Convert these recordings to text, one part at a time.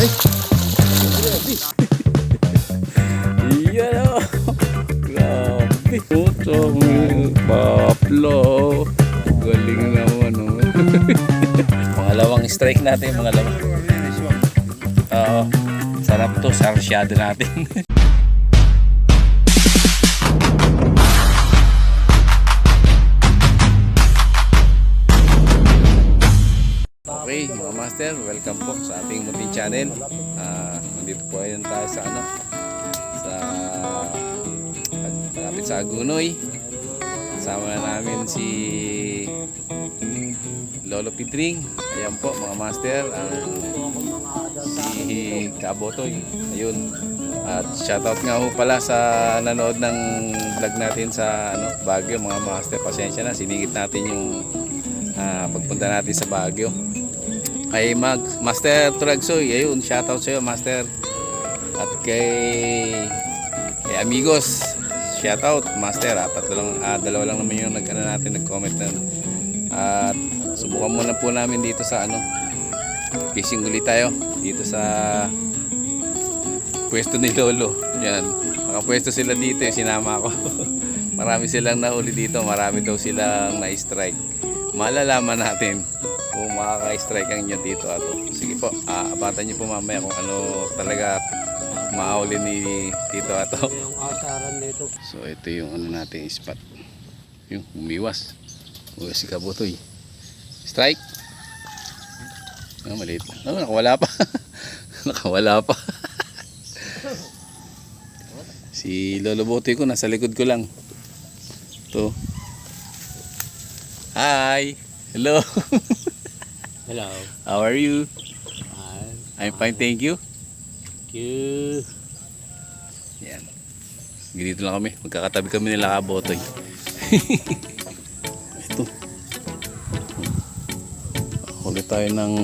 Ay! Iyan o. Grabe. Putong Pablo. Galing naman o. Pangalawang strike natin, pangalawang. Oo. Sarap to, sarsyado natin. master, welcome po sa ating munting channel. Ah, nandito po ayun tayo sa ano, sa malapit sa Agunoy. Kasama na namin si Lolo Pitring. Ayan po mga master, ang si Kabotoy. Ayun. At shoutout nga ho pala sa nanood ng vlog natin sa ano, Baguio mga master. Pasensya na, siningit natin yung ah, pagpunta natin sa Baguio. Kay Mag, Master Turagsoy, ayun, shoutout sa'yo Master. At kay, kay Amigos, shoutout Master. Ah, tatlo lang, ah, dalawa lang naman yung nag, ano, natin, nag-comment na. At subukan muna po namin dito sa ano, fishing ulit tayo. Dito sa pwesto ni Lolo. Yan, nakapwesto sila dito, eh, sinama ako. marami silang nahuli dito, marami daw silang na-strike. Malalaman natin makaka-strike ang inyo dito ato. Sige po, ah, abatan niyo po mamaya kung ano talaga maahuli ni Tito ato. Yung asaran nito. So ito yung ano natin spot. Yung umiwas. O si Kabutoy. Strike. Oh, maliit. Oh, nakawala pa. nakawala pa. si Lolo Botoy ko nasa likod ko lang. To. Hi. Hello. Hello. How are you? Hi. I'm fine, thank you. You. Yan. Ganito lang kami. Magkakatabi kami nila kabotoy. Ito. Huli tayo ng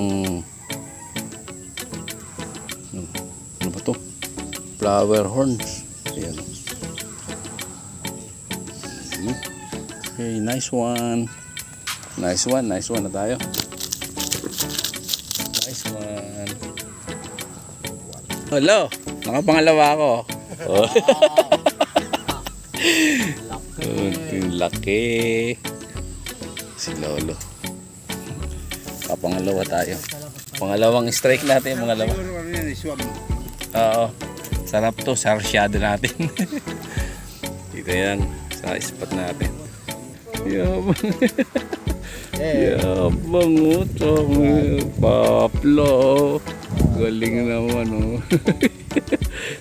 ano, ano ba to? Flower horns. Ayan. Hmm. Okay, nice one. Nice one, nice one na tayo. One. Hello, nakapangalawa ako. Oh. Oh, yung laki. Si Lolo. Kapangalawa tayo. Pangalawang strike natin, pangalawa. Oo. Sarap to, sarsyado natin. Dito yan, sa spot natin. Yabang utong. Paplo. Galing naman oh.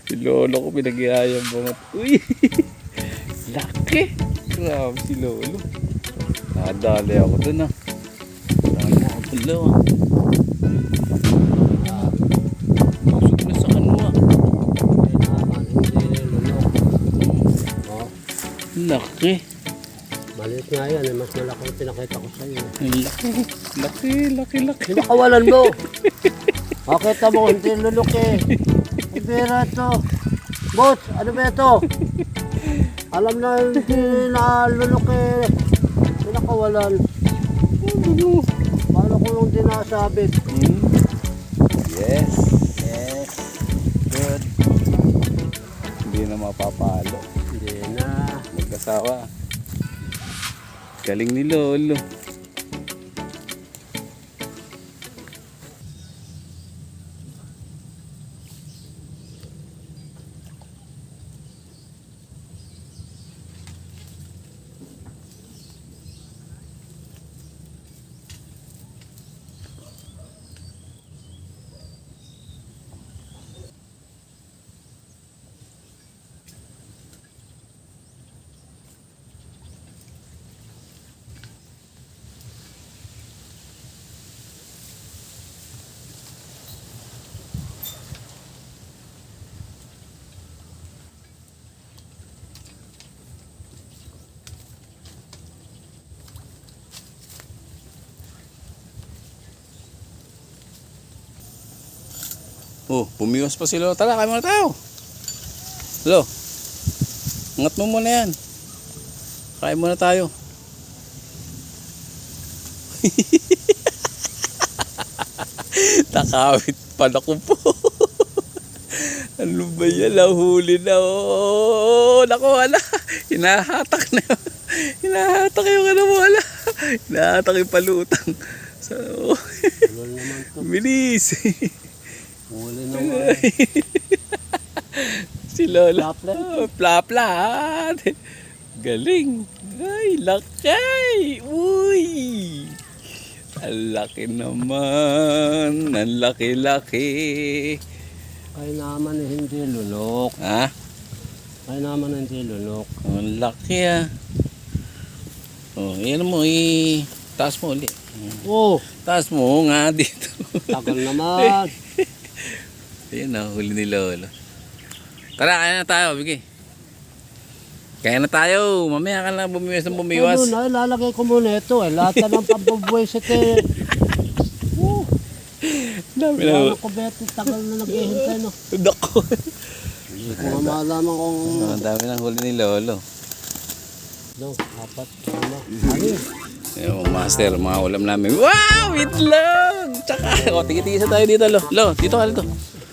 si Lolo ko pinagyayang bangat. Uy! Laki! Grabe si Lolo. Nadali ako dun ah. Nadali ako dun ah. Pusok na sa kano ah. Oh, Laki. Maliit nga yan. eh. Mas malaki ang pinakita ko sa'yo. Ang Laki. Laki, laki, laki. Pinakawalan mo. Makita mo, hindi luluki. Ang pera ito. Boss, ano ba ito? Alam na hindi na luluki. Pinakawalan. Paano ko yung dinasabit? Hmm. Yes. Yes. Good. Hindi na mapapalo. Hindi na. Magkasawa. Galing ni Lolo. Oh, pumiwas pa sila. Tara, kain muna tayo. Hello. Angat mo muna yan. Kain muna tayo. Nakawit pa na ko po. ano ba yan? Nahuli na. Oh, naku, wala. Hinahatak na. Hinahatak yung ano mo, wala. Hinahatak yung palutang. So, bilis. Huli naman. si Lola. Plaplat. Oh, plaplat. Galing. Ay, laki. Uy. Ang laki naman. Ang laki-laki. Kaya naman eh, hindi lunok. Ha? Kaya naman hindi lunok. Ang laki ah. Oh, yan mo i taas mo ulit. Oh, Taas mo nga dito. tagal naman. Ayun na, huli ni Lolo. Tara, kaya na tayo, bigay. Kaya na tayo. Mamaya ka na bumiwas ng bumiwas. Ano na, ilalagay ko muna ito eh. Lahat na ng pambubuwisit eh. Oh, Dami na. wala ko bete, tagal na naghihintay no. Dako. Hindi ko nga malaman kung... Ang dami ng huli ni Lolo. No, apat. Ano? Ano? Master, mga ulam namin. Wow! Itlog! Tsaka, o, tigi-tigisa tayo dito, Lo. Lo, dito ka dito.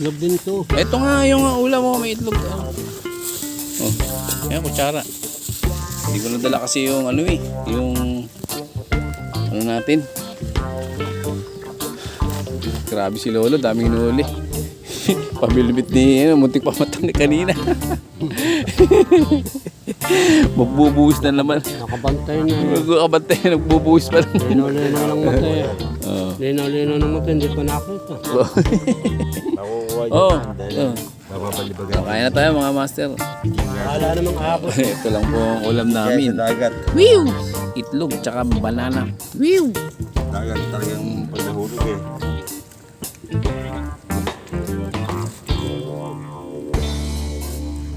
Love din to. Ito nga yung ulam mo, may itlog. Oh, ayan, kutsara. Hindi ko nadala kasi yung ano eh, yung ano natin. Grabe si Lolo, daming hinuli. Pabilibit ni, ano, muntik pa matang ni kanina. Magbubuhis na naman. Nakabantay na. Magkakabantay, nagbubuhis pa lang. Lino-lino ng mata eh. Oo. Lino-lino ng mata, hindi pa nakita. Nakukuha niya Oo. Oo. bababalibagan Oh, Kaya na tayo mga master. Wala namang kahapon. Ito lang po ang ulam namin. sa dagat. Wiw! Itlog tsaka banana. Wiw! Dagat talagang pag nahulog eh.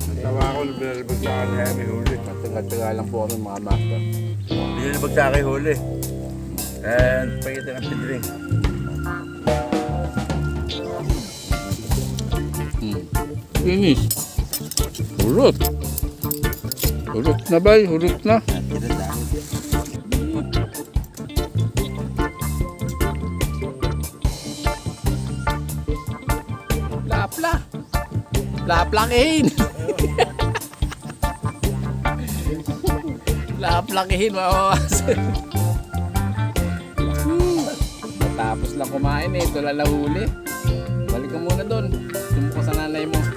Natawa ako, binalibag sa akin kaya may huli. Taga-taga lang po kami mga master. Binalibag sa akin huli. And pagitan ng pidring. Hmm. Finish. Hurot. Hurot na ba? Hurot na. Lapla. Laplakihin. Laplakihin mga master. lang kumain eh. Ito lang nahuli. Balik ka muna doon. Sumo ka sa nanay mo.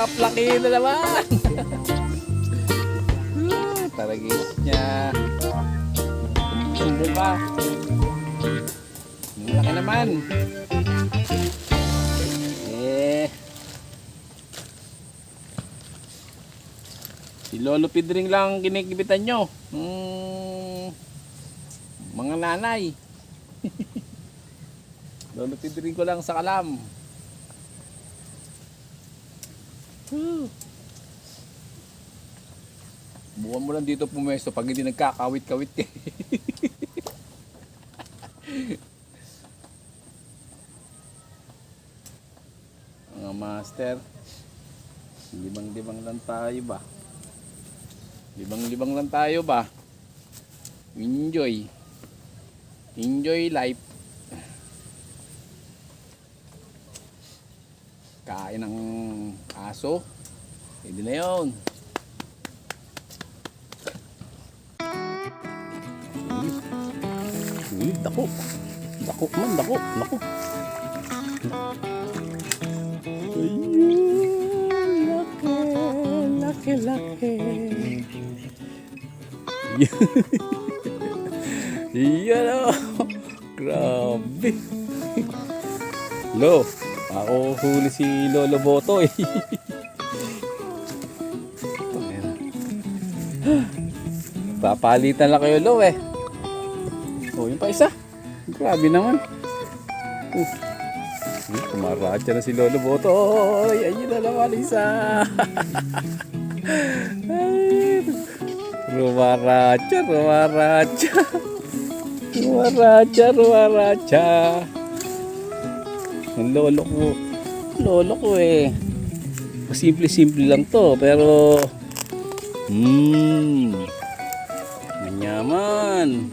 Maplakihin na naman. Taragis niya. Subo ka. Ang Laki naman. Eh. Si Lolo Pidring lang kinikibitan nyo. Hmm, mga nanay. Lolo Pidring ko lang sa kalam. Whew. Buwan mo lang dito pumesto pag hindi nagkakawit-kawit ka. Mga master, libang-libang lang tayo ba? Libang-libang lang tayo ba? Enjoy. Enjoy life. Kain ng aso. Pwede na yun. Uy, dako. Dako man, dako. Dako. Ayun, laki, laki, laki. Yan o. Grabe. Lo, ako huli si Lolo Boto eh. Papalitan lang kayo lo eh. Oh, yung pa isa. Grabe naman. Oh. Hmm, Kumaratsa na si Lolo Botoy. Ayun na naman isa. Ay, Rumaratsa, rumaratsa. Rumaratsa, rumaratsa. Ang lolo ko. Lolo ko eh. Simple-simple lang to, pero... Mmm. Manyaman.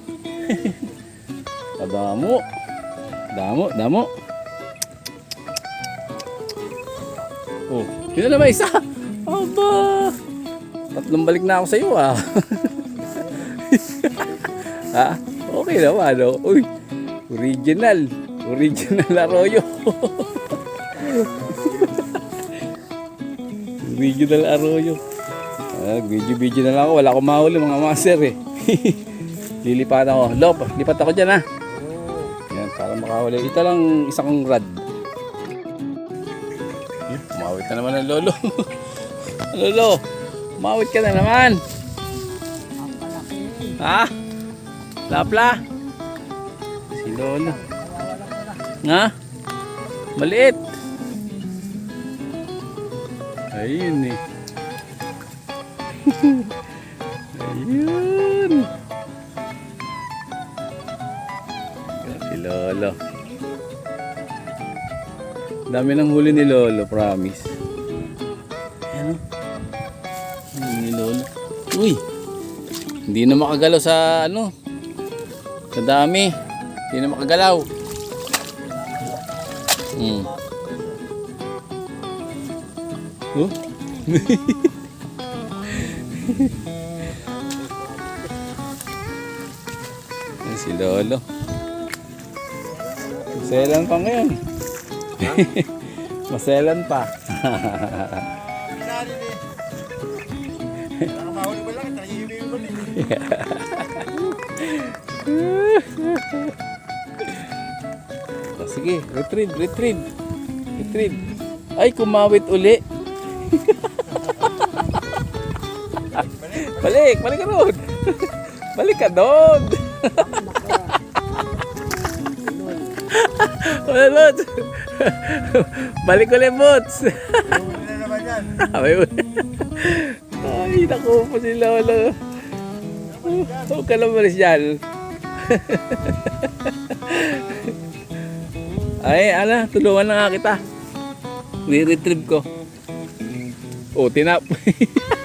Kadamo. Damo, damo. Oh, yun na naman isa. Aba. Tatlong balik na ako sa iyo ah. ha? Okay naman oh. Uy, original. Original arroyo. original arroyo. Ah, video-video na lang ako. Wala akong mahuli mga master eh. Lilipat ako. Lop, lipat ako dyan ha. Yan, para makahuli. Ito lang isa kong rad. Yun, Umawit na naman ang lolo. lolo, umawit ka na naman. Ha? Lapla? Si lolo. Nga? Maliit. Ayun eh. Ayun. Si Lolo. Dami ng huli ni Lolo, promise. Ayan o. Huli ni Lolo. Uy! Hindi na makagalaw sa ano. Sa dami. Hindi na makagalaw. Hmm. Oh? Si Lolo. Maselan pa ngayon. Maselan pa. Eh. Eh. Oh, sige, retrieve, retrieve. Retrieve. Ay, kumawit uli. balik, balik ka doon. balik ka doon. Lods. balik ulit, Bots. Huli na naman yan. Ay, Ay, naku po si Lolo. Huwag ka lang malis dyan. Ay, ala, tulungan na nga kita. Ni-retrieve ko. Oh, tinap.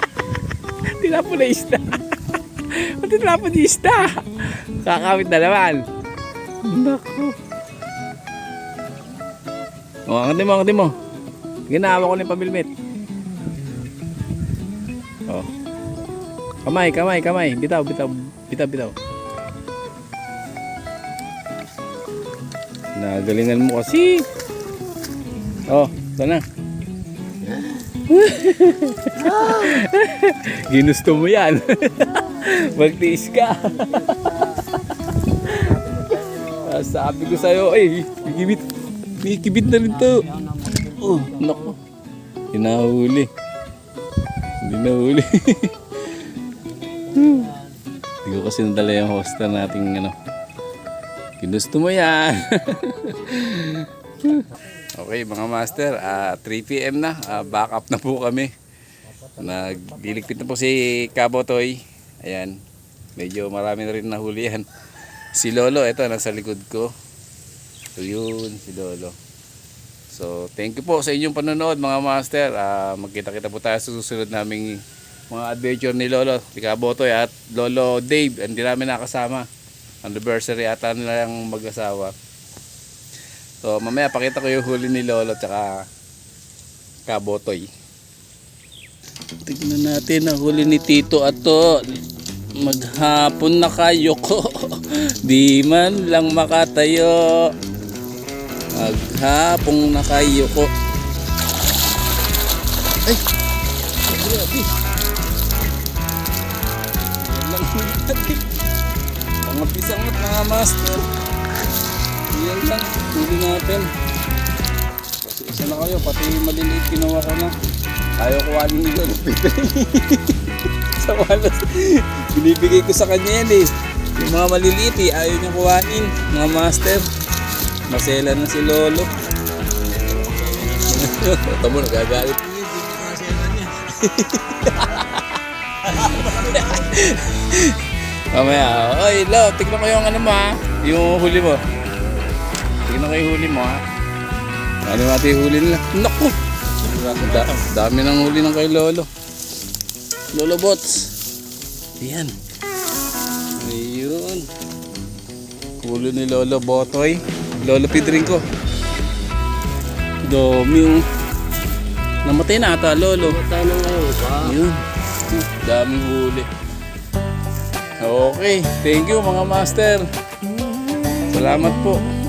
tinapon na isda. Pati tinapon na isda. Kakawit na naman. Naku. Oh, angkatin mo, angkatin mo. Ginawa ko na yung pamilmit. Oh. Kamay, kamay, kamay. Bitaw, bitaw. Bitaw, bitaw. Nagalingan mo kasi. Oh, ito na. Ginusto mo yan. Magtiis ka. Sabi ko sa'yo, ay, kikibit. Kikibit na rin to. Oh, naku. Hinahuli. Hindi nahuli. Hindi ko kasi nadala yung hosta nating ano. Ginusto mo yan. okay mga master, ah 3 p.m. na. Ah, back up na po kami. Nagliligpit na po si Kabotoy. Ayan. Medyo marami na rin nahuli yan. Si Lolo, ito nasa likod ko. So yun, si Lolo. So, thank you po sa inyong panonood mga master. Ah, magkita-kita po tayo sa susunod naming mga adventure ni Lolo, ni Kabotoy at Lolo Dave. Hindi namin nakasama. Anniversary ata nila yung mag-asawa. So, mamaya pakita ko yung huli ni Lolo at Kabotoy. Tignan natin ang huli ni Tito Ato. Maghapon na kayo ko. Di man lang makatayo. Maghapong na kayo ko. Ay! Grabe! Huli natin. Mga pisangot mga master. Yan lang. Huli natin. Kasi isa na kayo. Pati maliliit kinuha ko na. Ayaw kuhanin nila. sa walas. Binibigay ko sa kanya yan eh. Yung mga maliliit eh, ayaw niya kuhanin. Mga master. Masela na si Lolo. Ito mo, nagagalit. Mamaya, oy, Lo, tignan ko yung ano mo ha. Yung huli mo. Tignan ko yung huli mo ha. Ano natin huli nila? Naku! Da dami ng huli ng kay Lolo. Lolo Bots. Ayan. Ayun. Huli ni Lolo Botoy. Lolo Pedrinco. Dami yung... Namatay na ata, Lolo. Tayo na ngayon pa. Yun. Daming huli. Okay. Thank you mga master. Salamat po.